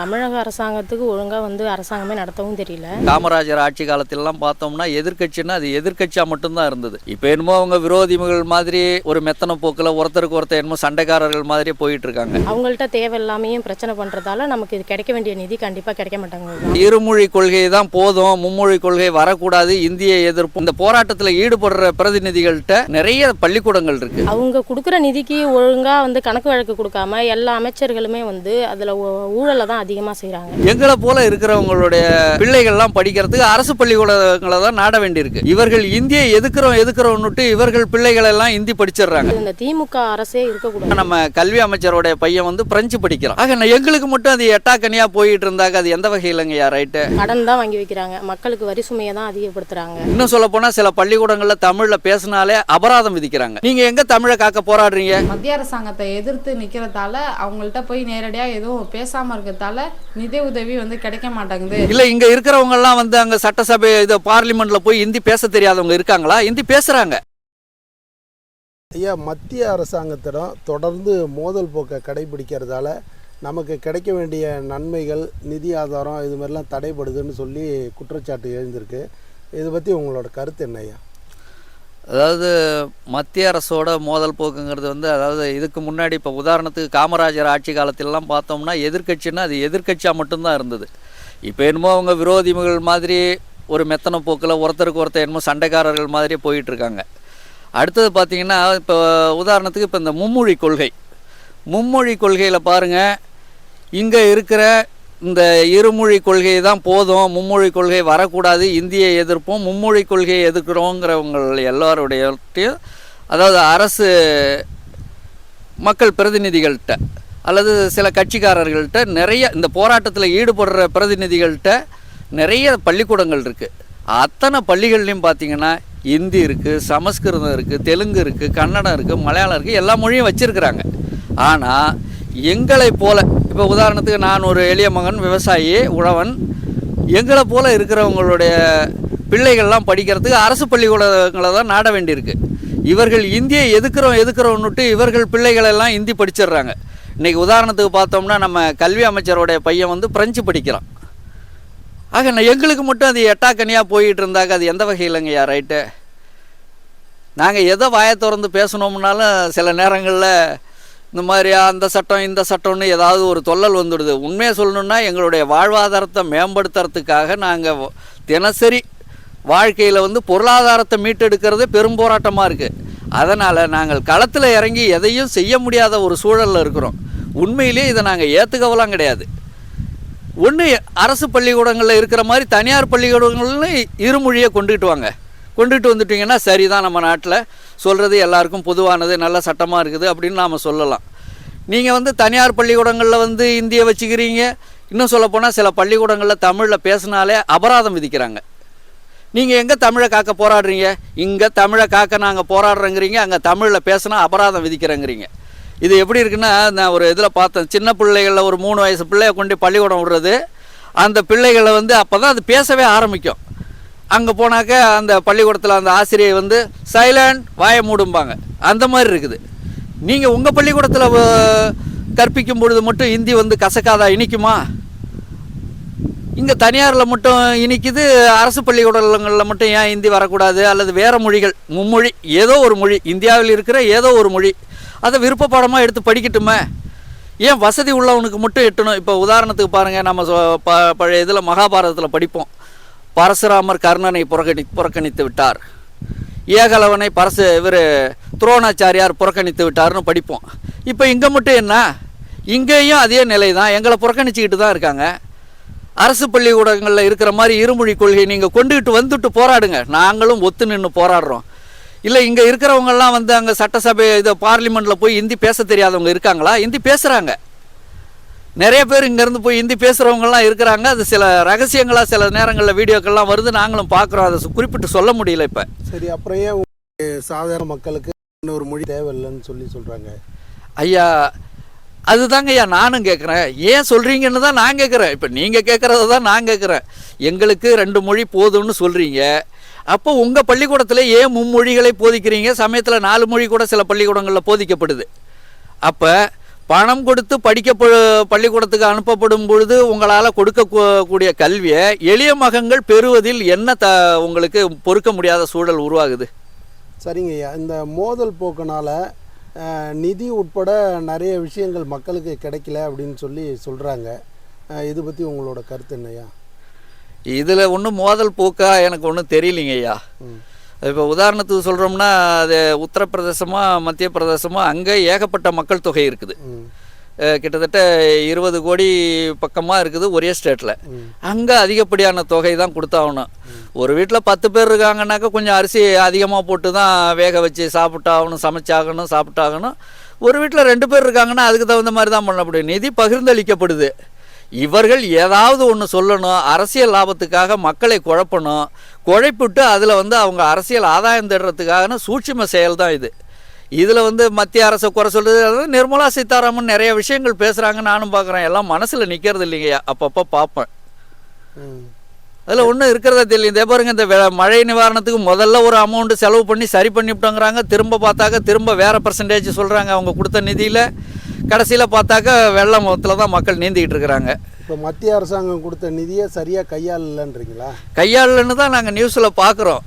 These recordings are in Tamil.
தமிழக அரசாங்கத்துக்கு ஒழுங்காக வந்து அரசாங்கமே நடத்தவும் தெரியல. காமராஜர் ஆட்சி காலத்திலலாம் பார்த்தோம்னா எதிர்க்கட்சின்னா அது எதிர்க்கட்சியா மட்டும்தான் இருந்தது. இப்போ என்னமோ அவங்க விரோதிகள் மாதிரி ஒரு மெத்தன போக்கில் ஒருத்தருக்கு ஒருத்தர் என்னமோ சண்டைக்காரர்கள் மாதிரியே போயிட்டு இருக்காங்க அவங்கள்ட்ட தேவையில்லாமையும் பிரச்சனை பண்ணுறதால நமக்கு இது கிடைக்க வேண்டிய நிதி கண்டிப்பாக கிடைக்க மாட்டாங்க இருமொழி கொள்கை தான் போதும் மும்மொழி கொள்கை வரக்கூடாது இந்திய எதிர்ப்பு. இந்த போராட்டத்தில் ஈடுபடுற பிரதிநிதிகள்கிட்ட நிறைய பள்ளிக்கூடங்கள் இருக்கு. அவங்க கொடுக்குற நிதிக்கு ஒழுங்காக வந்து கணக்கு வழக்கு கொடுக்காம எல்லா அமைச்சர்களுமே வந்து அதில் ஊழலை தான் அதிகமாக செய்கிறாங்க எங்களை போல இருக்கிறவங்களுடைய பிள்ளைகள்லாம் படிக்கிறதுக்கு அரசு பள்ளிக்கூடங்களை தான் நாட வேண்டியிருக்கு. இவர்கள் இந்தியை எதுக்குறோம் எதுக்குறோம்னுட்டு இவர்கள் பிள்ளைகள் எல்லாம் இந்தி படிச்சிடுறாங்க. இந்த திமுக அரசே இருக்கக்கூடாது. நம்ம கல்வி அமைச்சரோட பையன் வந்து பிரெஞ்சு படிக்கிறான். ஆக எங்களுக்கு மட்டும் அது எட்டாக்கனியா போயிட்டு இருந்தாக்க அது எந்த வகையிலங்கய்யா ரைட்டு? கடன் தான் வாங்கி வைக்கிறாங்க. மக்களுக்கு வரி சுமையை தான் அதிகப்படுத்துகிறாங்க இன்னும் சொல்ல போனா சில பள்ளிக்கூடங்கள்ல தமிழ்ல பேசினாலே அபராதம் விதிக்கிறாங்க. நீங்க எங்க தமிழை காக்க போராடுறீங்க? மத்திய அரசாங்கத்தை எதிர்த்து நிக்கிறதால அவங்கள்ட்ட போய் நேரடியா எதுவும் பேசாம இருக்கிறதால நிதி உதவி வந்து கிடைக்க மாட்டேங்குது. இல்ல இங்க இருக்கிறவங்க எல்லாம் வந்து அங்க சட்டசபை இது பார்லிமெண்ட்ல போய் இந்தி பேச தெரியாதவங்க இருக்காங்களா? இந்தி பேசுறாங்க. ஐயா மத்திய அரசாங்கத்திடம் தொடர்ந்து மோதல் போக்கை கடைபிடிக்கிறதால நமக்கு கிடைக்க வேண்டிய நன்மைகள் நிதி ஆதாரம் இது மாதிரிலாம் தடைபடுதுன்னு சொல்லி குற்றச்சாட்டு எழுந்திருக்கு. இதை பற்றி உங்களோட கருத்து என்ன ஐயா? அதாவது மத்திய அரசோட மோதல் போக்குங்கிறது வந்து அதாவது இதுக்கு முன்னாடி இப்போ உதாரணத்துக்கு காமராஜர் ஆட்சி காலத்திலலாம் பார்த்தோம்னா எதிர்கட்சின்னா அது எதிர்க்கட்சியாக மட்டும்தான் இருந்தது. இப்போ என்னமோ அவங்க விரோதிகள் மாதிரி ஒரு மெத்தன போக்கில் ஒருத்தருக்கு ஒருத்தர் என்னமோ சண்டைக்காரர்கள் மாதிரியே போயிட்டுருக்காங்க. அடுத்தது பார்த்தீங்கன்னா இப்போ உதாரணத்துக்கு இப்போ இந்த மும்மொழி கொள்கை. மும்மொழி கொள்கையில் பாருங்கள் இங்கே இருக்கிற இந்த இருமொழி கொள்கை தான் போதும் மும்மொழி கொள்கை வரக்கூடாது இந்தியை எதிர்ப்பும் மும்மொழி கொள்கையை எதிர்க்கிறோங்கிறவங்க எல்லாருடையட்டையும் அதாவது அரசு மக்கள் பிரதிநிதிகள்கிட்ட அல்லது சில கட்சிக்காரர்கள்ட்ட நிறைய இந்த போராட்டத்தில் ஈடுபடுற பிரதிநிதிகள்கிட்ட நிறைய பள்ளிக்கூடங்கள் இருக்குது அத்தனை பள்ளிகள்லையும் பார்த்தீங்கன்னா இந்தி இருக்குது சமஸ்கிருதம் இருக்குது தெலுங்கு இருக்குது கன்னடம் இருக்குது மலையாளம் இருக்குது எல்லா மொழியும் வச்சுருக்குறாங்க. ஆனால் எங்களை போல இப்போ உதாரணத்துக்கு நான் ஒரு எளிய மகன் விவசாயி உழவன். எங்களை போல் இருக்கிறவங்களுடைய பிள்ளைகள்லாம் படிக்கிறதுக்கு அரசு பள்ளிக்கூடங்களை தான் நாட வேண்டியிருக்கு. இவர்கள் இந்தியை எதுக்குறோம் எதுக்குறோம்னுட்டு இவர்கள் பிள்ளைகளெல்லாம் இந்தி படிச்சிடுறாங்க. இன்றைக்கி உதாரணத்துக்கு பார்த்தோம்னா நம்ம கல்வி அமைச்சருடைய பையன் வந்து பிரெஞ்சு படிக்கிறான். ஆக நான் எங்களுக்கு மட்டும் அது எட்டாக்கனியாக போயிட்டு இருந்தாக்க அது எந்த வகையிலங்கய்யா ரைட்டு? நாங்கள் எதை வாயை திறந்து பேசணும்னாலும் சில நேரங்களில் இந்த மாதிரி அந்த சட்டம் இந்த சட்டம்னு ஏதாவது ஒரு தொல்லல் வந்துடுது. உண்மையை சொல்லணுன்னா எங்களுடைய வாழ்வாதாரத்தை மேம்படுத்துறதுக்காக நாங்கள் தினசரி வாழ்க்கையில் வந்து பொருளாதாரத்தை மீட்டெடுக்கிறது பெரும் போராட்டமாக இருக்குது அதனால் நாங்கள் களத்தில் இறங்கி எதையும் செய்ய முடியாத ஒரு சூழலில் இருக்கிறோம். உண்மையிலேயே இதை நாங்கள் ஏற்றுக்கவலாம் கிடையாது. ஒன்று அரசு பள்ளிக்கூடங்களில் இருக்கிற மாதிரி தனியார் பள்ளிக்கூடங்கள்னு இருமொழியை கொண்டுகிட்டு வாங்க. கொண்டுட்டு சரி தான் நம்ம நாட்டில். சொல்கிறது எல்லாருக்கும் பொதுவானது நல்ல சட்டமாக இருக்குது அப்படின்னு நாம் சொல்லலாம். நீங்கள் வந்து தனியார் பள்ளிக்கூடங்களில் வந்து இந்தியை வச்சுக்கிறீங்க. இன்னும் சொல்லப்போனால் சில பள்ளிக்கூடங்களில் தமிழில் பேசினாலே அபராதம் விதிக்கிறாங்க. நீங்கள் எங்கே தமிழை காக்க போராடுறீங்க? இங்கே தமிழை காக்க நாங்கள் போராடுறோங்கிறீங்க. அங்கே தமிழில் பேசினா அபராதம் விதிக்கிறேங்கிறீங்க. இது எப்படி இருக்குன்னா நான் ஒரு இதில் பார்த்தேன். சின்ன பிள்ளைகளில் ஒரு மூணு வயசு பிள்ளைய கொண்டு பள்ளிக்கூடம் விடுறது. அந்த பிள்ளைகளை வந்து அப்போ தான் அது பேசவே ஆரம்பிக்கும். அங்கே போனாக்க அந்த பள்ளிக்கூடத்தில் அந்த ஆசிரியை வந்து சைலண்ட் வாயை மூடும்பாங்க. அந்த மாதிரி இருக்குது. நீங்கள் உங்கள் பள்ளிக்கூடத்தில் கற்பிக்கும் பொழுது மட்டும் ஹிந்தி வந்து கசக்காதா இனிக்குமா? இங்கே தனியாரில் மட்டும் இனிக்குது அரசு பள்ளிக்கூடங்களில் மட்டும் ஏன் ஹிந்தி வரக்கூடாது? அல்லது வேறு மொழிகள் மும்மொழி ஏதோ ஒரு மொழி இந்தியாவில் இருக்கிற ஏதோ ஒரு மொழி அதை விருப்ப பாடமாக எடுத்து படிக்கட்டுமே? ஏன் வசதி உள்ளவனுக்கு மட்டும் எட்டணும்? இப்போ உதாரணத்துக்கு பாருங்கள் நம்ம சொ- ப பழைய இதில் மகாபாரதத்தில் படிப்போம். பரசுராமர் கர்ணனை புறக்கணி புறக்கணித்து விட்டார். ஏகலவனை பரசு இவர் துரோணாச்சாரியார் புறக்கணித்து விட்டார்னு படிப்போம். இப்போ இங்கே மட்டும் என்ன? இங்கேயும் அதே நிலை தான் எங்களை புறக்கணிச்சுக்கிட்டு தான் இருக்காங்க. அரசு பள்ளிக்கூடங்களில் இருக்கிற மாதிரி இருமொழி கொள்கை நீங்கள் கொண்டுகிட்டு வந்துட்டு போராடுங்க. நாங்களும் ஒத்து நின்று போராடுறோம். இல்லை இங்கே இருக்கிறவங்கெல்லாம் வந்து அங்கே சட்டசபை இது பார்லிமெண்ட்டில் போய் ஹிந்தி பேச தெரியாதவங்க இருக்காங்களா? ஹிந்தி பேசுகிறாங்க நிறைய பேர் இங்கேருந்து போய் ஹிந்தி பேசுகிறவங்கலாம் இருக்கிறாங்க. அது சில ரகசியங்களாக சில நேரங்களில் வீடியோக்கள்லாம் வருது. நாங்களும் பார்க்குறோம். அதை குறிப்பிட்டு சொல்ல முடியல இப்போ. சரி அப்புறம் ஏன் சாதாரண மக்களுக்கு இன்னொரு மொழி தேவையில்லைன்னு சொல்லி சொல்கிறாங்க ஐயா அதுதாங்க ஐயா நானும் கேட்குறேன் ஏன் சொல்கிறீங்கன்னு தான் நான் கேட்குறேன் இப்போ நீங்கள் கேட்குறத தான் நான் கேட்குறேன் எங்களுக்கு ரெண்டு மொழி போதும்னு சொல்கிறீங்க அப்போ உங்கள் பள்ளிக்கூடத்தில் ஏன் மும்மொழிகளை போதிக்கிறீங்க? சமயத்தில் நாலு மொழி கூட சில பள்ளிக்கூடங்களில் போதிக்கப்படுது. அப்போ பணம் கொடுத்து படிக்க பள்ளிக்கூடத்துக்கு அனுப்பப்படும் பொழுது உங்களால் கொடுக்க கூ- கூடிய கல்வியை எளிய மகன்கள் பெறுவதில் என்ன த உங்களுக்கு பொறுக்க முடியாத சூழல் உருவாகுது? சரிங்க ஐயா. இந்த மோதல் போக்குனால நிதி உட்பட நிறைய விஷயங்கள் மக்களுக்கு கிடைக்கல அப்படின்னு சொல்லி சொல்கிறாங்க இது பற்றி உங்களோட கருத்து என்னய்யா இதில் ஒன்றும் மோதல் போக்கா எனக்கு ஒன்றும் தெரியலிங்க ஐயா. ம். இப்போ உதாரணத்துக்கு சொல்கிறோம்னா அது உத்தரப்பிரதேசமா மத்திய பிரதேசமா அங்கே ஏகப்பட்ட மக்கள் தொகை இருக்குது. கிட்டத்தட்ட இருபது கோடி பக்கமாக இருக்குது ஒரே ஸ்டேட்டில் அங்கே அதிகப்படியான தொகை தான் கொடுத்தாகணும். ஒரு வீட்டில் பத்து பேர் இருக்காங்கன்னாக்கா கொஞ்சம் அரிசி அதிகமாக போட்டு தான் வேக வச்சு சாப்பிட்டாகணும் சமைச்சாகணும் சாப்பிட்டாகணும். ஒரு வீட்டில் ரெண்டு பேர் இருக்காங்கன்னா அதுக்கு தகுந்த மாதிரி தான் பண்ண முடியும். நிதி பகிர்ந்தளிக்கப்படுது. இவர்கள் ஏதாவது ஒன்று சொல்லணும் அரசியல் லாபத்துக்காக மக்களை குழப்பணும் குழப்பிட்டு அதில் வந்து அவங்க அரசியல் ஆதாயம் தேடுறதுக்கான சூட்சும செயல் தான் இது. இதில் வந்து மத்திய அரசை குறை சொல்கிறது அதாவது நிர்மலா சீதாராமன் நிறைய விஷயங்கள் பேசுகிறாங்க நானும் பார்க்குறேன் எல்லாம் மனசில் நிற்கிறது இல்லைங்கய்யா அப்பப்போ பார்ப்பேன் அதில் ஒன்றும் இருக்கிறதா தெரியல. இதே பாருங்க இந்த மழை நிவாரணத்துக்கு முதல்ல ஒரு அமௌண்ட் செலவு பண்ணி சரி பண்ணிவிட்டோங்கிறாங்க. திரும்ப பார்த்தாக்க திரும்ப வேறு பர்சன்டேஜ் சொல்கிறாங்க அவங்க கொடுத்த நிதியில் கடைசியில் பார்த்தாக்க வெள்ளத்தில் தான் மக்கள் நீந்திக்கிட்டு இருக்கிறாங்க. இப்போ மத்திய அரசாங்கம் கொடுத்த நிதியை சரியாக கையாளலன்றீங்களா? கையாளன்னு தான் நாங்கள் நியூஸில் பார்க்குறோம்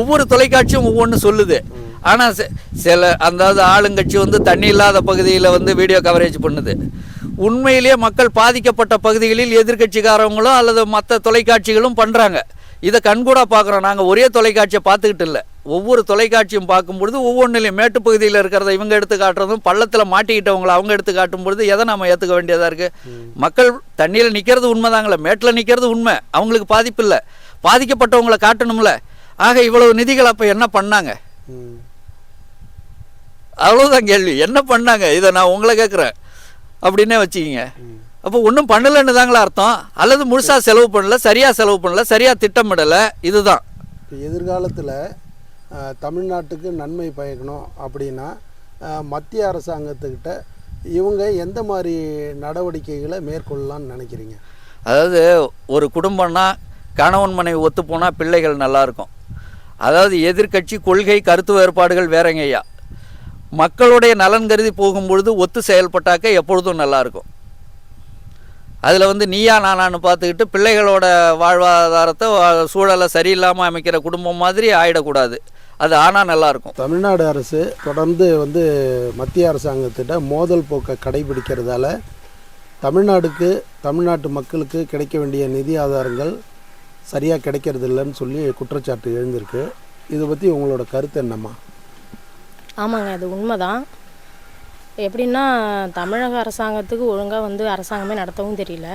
ஒவ்வொரு தொலைக்காட்சியும் ஒவ்வொன்று சொல்லுது. ஆனால் சில அதாவது ஆளுங்கட்சி வந்து தண்ணி இல்லாத பகுதியில் வந்து வீடியோ கவரேஜ் பண்ணுது. உண்மையிலேயே மக்கள் பாதிக்கப்பட்ட பகுதிகளில் எதிர்க்கட்சிக்காரவங்களும் அல்லது மற்ற தொலைக்காட்சிகளும் பண்ணுறாங்க இதை கண்கூடாக பார்க்குறோம். நாங்கள் ஒரே தொலைக்காட்சியை பார்த்துக்கிட்டு இல்லை. ஒவ்வொரு தொலைக்காட்சியும் பார்க்கும்பொழுது ஒவ்வொன்றிலையும் மேட்டுப்பகுதியில் இருக்கிறத இவங்க எடுத்து காட்டுறதும் பள்ளத்தில் மாட்டிக்கிட்டவங்களை அவங்க எடுத்து காட்டும் பொழுது எதை நம்ம ஏற்றுக்க வேண்டியதாக இருக்குது மக்கள் தண்ணியில் நிற்கிறது உண்மைதாங்களே? மேட்டில் நிற்கிறது உண்மை. அவங்களுக்கு பாதிப்பு இல்லை. பாதிக்கப்பட்டவங்களை காட்டணும்ல. ஆக இவ்வளவு நிதிகள் அப்போ என்ன பண்ணாங்க? அவ்வளோதான் கேள்வி. என்ன பண்ணாங்க? இதை நான் உங்களை கேட்குறேன். அப்படின்னே வச்சுக்கிங்க. அப்போ ஒன்றும் பண்ணலைன்னு தாங்களா அர்த்தம்? அல்லது முழுசாக செலவு பண்ணல சரியாக செலவு பண்ணல சரியாக திட்டமிடலை இதுதான். இப்போ எதிர்காலத்தில் தமிழ்நாட்டுக்கு நன்மை பயக்கணும் அப்படின்னா மத்திய அரசாங்கத்துக்கிட்ட இவங்க எந்த மாதிரி நடவடிக்கைகளை மேற்கொள்ளலாம்னு நினைக்கிறீங்க? அதாவது ஒரு குடும்பம்னா கணவன் மனைவி ஒத்து போனால் பிள்ளைகள் நல்லா இருக்கும். அதாவது எதிர்க்கட்சி கொள்கை கருத்து வேறுபாடுகள் வேறங்கய்யா மக்களுடைய நலன் கருதி போகும்பொழுது ஒத்து செயல்பட்டாக்க எப்பொழுதும் நல்லா இருக்கும். அதில் வந்து நீயா நானான்னு பார்த்துக்கிட்டு பிள்ளைகளோட வாழ்வாதாரத்தை சூழலை சரியில்லாமல் அமைக்கிற குடும்பம் மாதிரி ஆயிடக்கூடாது. அது ஆனால் நல்லா இருக்கும் தமிழ்நாடு அரசு தொடர்ந்து வந்து மத்திய அரசாங்கத்திட்ட மோதல் போக்கை கடைபிடிக்கிறதால தமிழ்நாடுக்கு தமிழ்நாட்டு மக்களுக்கு கிடைக்க வேண்டிய நிதி ஆதாரங்கள் சரியாக கிடைக்கிறது இல்லைன்னு சொல்லி குற்றச்சாட்டு எழுந்திருக்கு. இதை பற்றி உங்களோட கருத்து என்னம்மா? ஆமாங்க அது உண்மைதான். எப்படின்னா தமிழக அரசாங்கத்துக்கு ஒழுங்காக வந்து அரசாங்கமே நடத்தவும் தெரியல.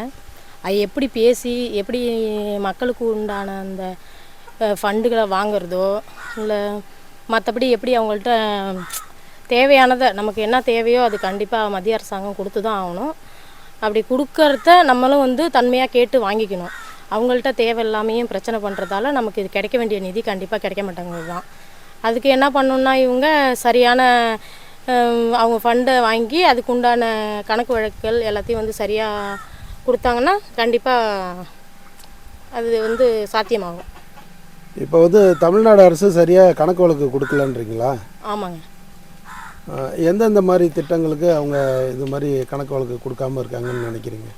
அது எப்படி பேசி எப்படி மக்களுக்கு உண்டான அந்த ஃபண்டுகளை வாங்குறதோ இல்லை மற்றபடி எப்படி அவங்கள்ட்ட தேவையானதை நமக்கு என்ன தேவையோ அது கண்டிப்பாக மத்திய அரசாங்கம் கொடுத்து தான் ஆகணும். அப்படி கொடுக்கறத நம்மளும் வந்து தன்மையாக கேட்டு வாங்கிக்கணும். அவங்கள்ட்ட தேவை எல்லாமையும் பிரச்சனை பண்ணுறதால நமக்கு இது கிடைக்க வேண்டிய நிதி கண்டிப்பாக கிடைக்க மாட்டேங்குது தான் அதுக்கு என்ன பண்ணணுன்னா இவங்க சரியான அவங்க ஃபண்டை வாங்கி அதுக்கு உண்டான கணக்கு வழக்குகள் எல்லாத்தையும் வந்து சரியாக கொடுத்தாங்கன்னா கண்டிப்பாக அது வந்து சாத்தியமாகும். இப்போ வந்து தமிழ்நாடு அரசு சரியாக கணக்கு வழக்கு கொடுக்கலன்றீங்களா? ஆமாங்க. எந்தெந்த மாதிரி திட்டங்களுக்கு அவங்க இது மாதிரி கணக்கு வழக்கு கொடுக்காம இருக்காங்கன்னு நினைக்கிறீங்க?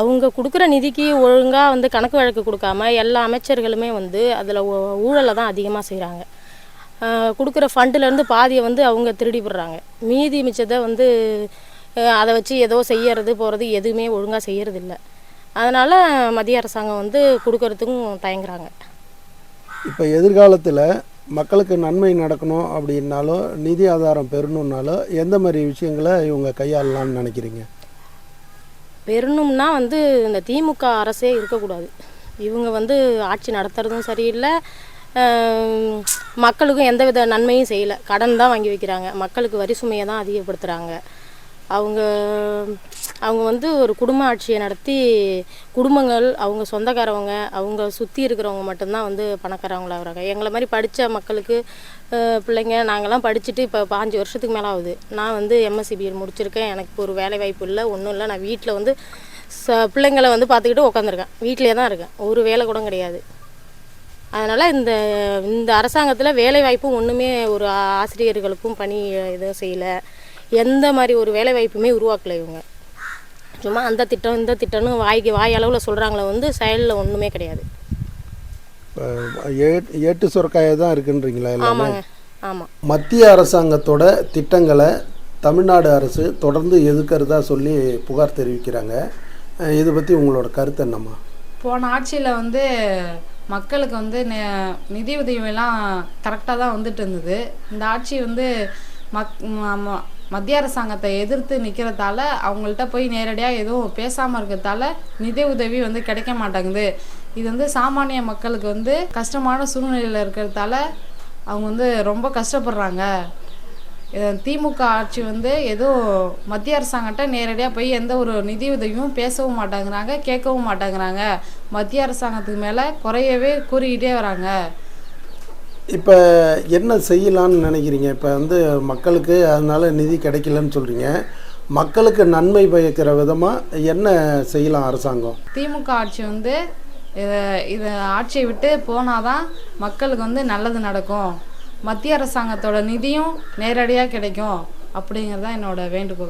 அவங்க கொடுக்குற நிதிக்கு ஒழுங்காக வந்து கணக்கு வழக்கு கொடுக்காம எல்லா அமைச்சர்களுமே வந்து அதில் ஊழலை தான் அதிகமாக செய்கிறாங்க கொடுக்குற ஃபண்டுலேருந்து பாதியை வந்து அவங்க திருடி விடுறாங்க மீதி மிச்சத்தை வந்து அதை வச்சு ஏதோ செய்யறது போகிறது எதுவுமே ஒழுங்காக செய்யறது இல்ல அதனால் மத்திய அரசாங்கம் வந்து கொடுக்கறதுக்கும் தயங்குறாங்க. இப்போ எதிர்காலத்தில் மக்களுக்கு நன்மை நடக்கணும் அப்படின்னாலோ நிதி ஆதாரம் பெறணுன்னாலோ எந்த மாதிரி விஷயங்களை இவங்க கையாளலாம்னு நினைக்கிறீங்க? பெறணும்னா வந்து இந்த திமுக அரசே இருக்கக்கூடாது. இவங்க வந்து ஆட்சி நடத்துறதும் சரியில்லை மக்களுக்கும் எந்த வித நன்மையும் செய்யலை. கடன் தான் வாங்கி வைக்கிறாங்க. மக்களுக்கு வரி சுமையை தான் அதிகப்படுத்துகிறாங்க அவங்க அவங்க வந்து ஒரு குடும்ப ஆட்சியை நடத்தி குடும்பங்கள் அவங்க சொந்தக்காரவங்க அவங்க சுற்றி இருக்கிறவங்க மட்டும்தான் வந்து பணக்காரவங்களாகிறாங்க. எங்களை மாதிரி படித்த மக்களுக்கு பிள்ளைங்க நாங்கள்லாம் படிச்சுட்டு இப்போ பாஞ்சு வருஷத்துக்கு மேலே ஆகுது. நான் வந்து எம்எஸ்சிபிஎல் முடிச்சிருக்கேன். எனக்கு ஒரு வேலை வாய்ப்பு இல்லை ஒன்றும் இல்லை. நான் வீட்டில் வந்து ச பிள்ளைங்களை வந்து பார்த்துக்கிட்டு உட்காந்துருக்கேன் வீட்டிலே தான் இருக்கேன். ஒரு வேலை கூட கிடையாது. அதனால் இந்த இந்த அரசாங்கத்தில் வேலை வாய்ப்பும் ஒன்றுமே ஒரு ஆசிரியர்களுக்கும் பணி எதுவும் செய்யலை. எந்த மாதிரி ஒரு வேலை வாய்ப்புமே உருவாக்கலை இவங்க. சும்மா அந்த திட்டம் இந்த திட்டம்னு வாய்க்கு வாய் அளவில் சொல்கிறாங்களே வந்து செயலில் ஒன்றுமே கிடையாது. ஏட்டு சுரக்காயாக தான் இருக்குன்றீங்களா ஆமாங்க ஆமாம் மத்திய அரசாங்கத்தோட திட்டங்களை தமிழ்நாடு அரசு தொடர்ந்து எதிர்க்கிறதா சொல்லி புகார் தெரிவிக்கிறாங்க. இதை பற்றி உங்களோட கருத்து என்னம்மா? போன ஆட்சியில் வந்து மக்களுக்கு வந்து நிதி உதவியெல்லாம் கரெக்டாக தான் வந்துட்டு இருந்தது. இந்த ஆட்சி வந்து மக் ம- மத்திய அரசாங்கத்தை எதிர்த்து நிற்கிறதால அவங்கள்ட்ட போய் நேரடியாக எதுவும் பேசாமல் இருக்கிறதால நிதி உதவி வந்து கிடைக்க மாட்டேங்குது. இது வந்து சாமானிய மக்களுக்கு வந்து கஷ்டமான சூழ்நிலையில் இருக்கிறதால அவங்க வந்து ரொம்ப கஷ்டப்படுறாங்க. திமுக ஆட்சி வந்து எதுவும் மத்திய அரசாங்கத்தை நேரடியாக போய் எந்த ஒரு நிதி உதவியும் பேசவும் மாட்டேங்கிறாங்க கேட்கவும் மாட்டேங்கிறாங்க. மத்திய அரசாங்கத்துக்கு மேலே குறையவே கூறிக்கிட்டே வராங்க. இப்போ என்ன செய்யலாம்னு நினைக்கிறீங்க? இப்போ வந்து மக்களுக்கு அதனால நிதி கிடைக்கலன்னு சொல்கிறீங்க மக்களுக்கு நன்மை பயக்கிற விதமாக என்ன செய்யலாம் அரசாங்கம்? திமுக ஆட்சி வந்து இதை இதை ஆட்சியை விட்டு போனாதான் மக்களுக்கு வந்து நல்லது நடக்கும். மத்திய அரசாங்கத்தோட நிதியும் நேரடியாக கிடைக்கும் அப்படிங்கிறது தான் என்னோட வேண்டுகோள்.